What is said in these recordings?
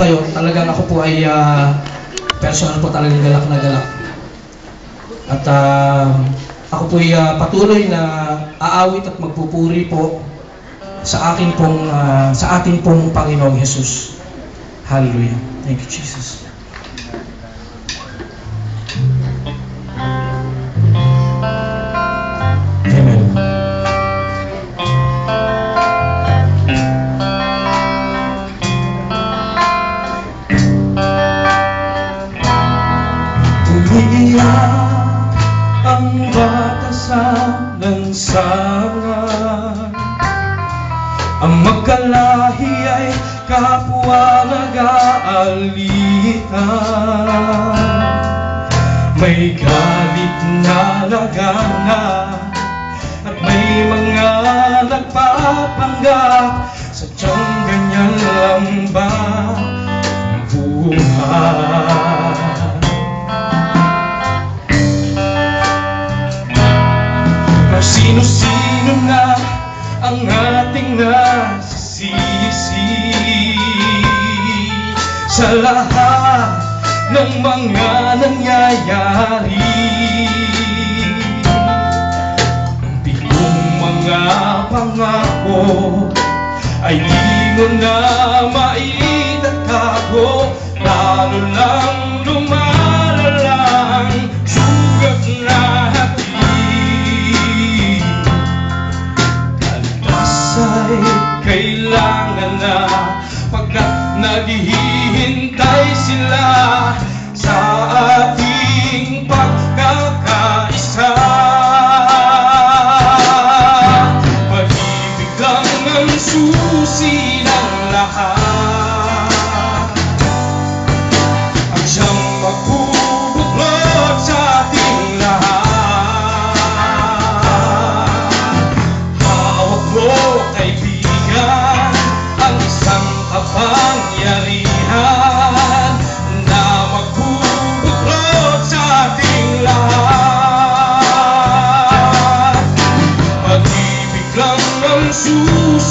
Ngayon, talagang ako po ay ah, personal po talagang galak na galak. At ah, ako po ay ah, patuloy na aawit at magpupuri po sa akin pong ah, sa ating pong Panginoong Jesus. Hallelujah. Thank you, Jesus. Umiiyak ang bata sa lansangan Ang magkalahi ay kapwa nag-aalitan. May galit na lagana At may mga nagpapanggap Sadyang ganyan lang ba? Buhay Sa lahat ng mga nangyayari. Ang bigong mga pangako ay di mo na maitatago Lalo lang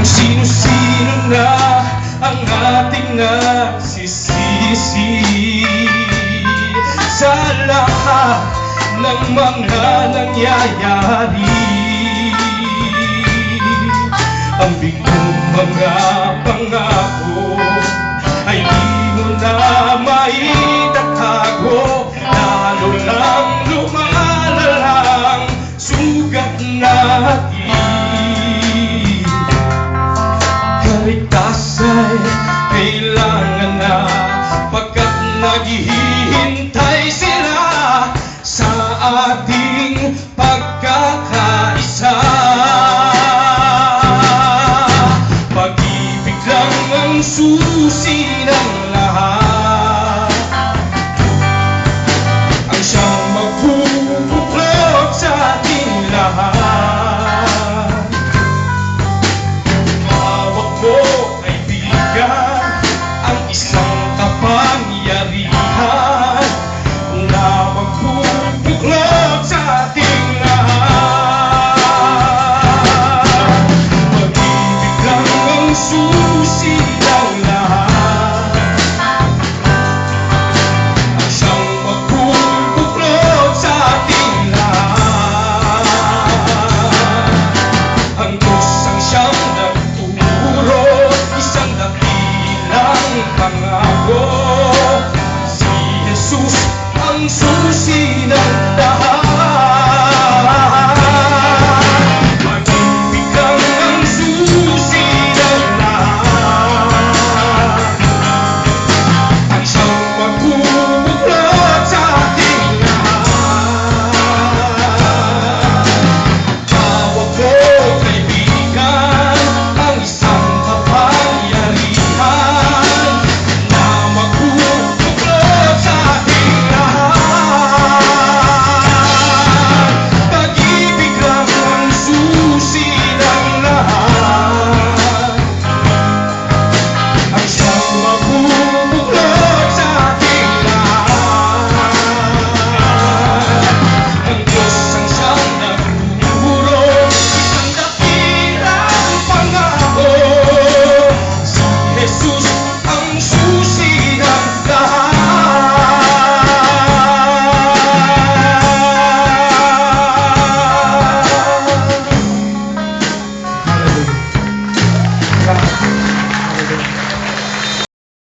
Kung sino-sino na ang ating nagsisisi Sa lahat ng mga nangyayari Ang bigong mga pangako ay kailangan na Pagkat naghihintay sila Sa ating pagkakaisa pangako Si Jesus ang susi ng lahat.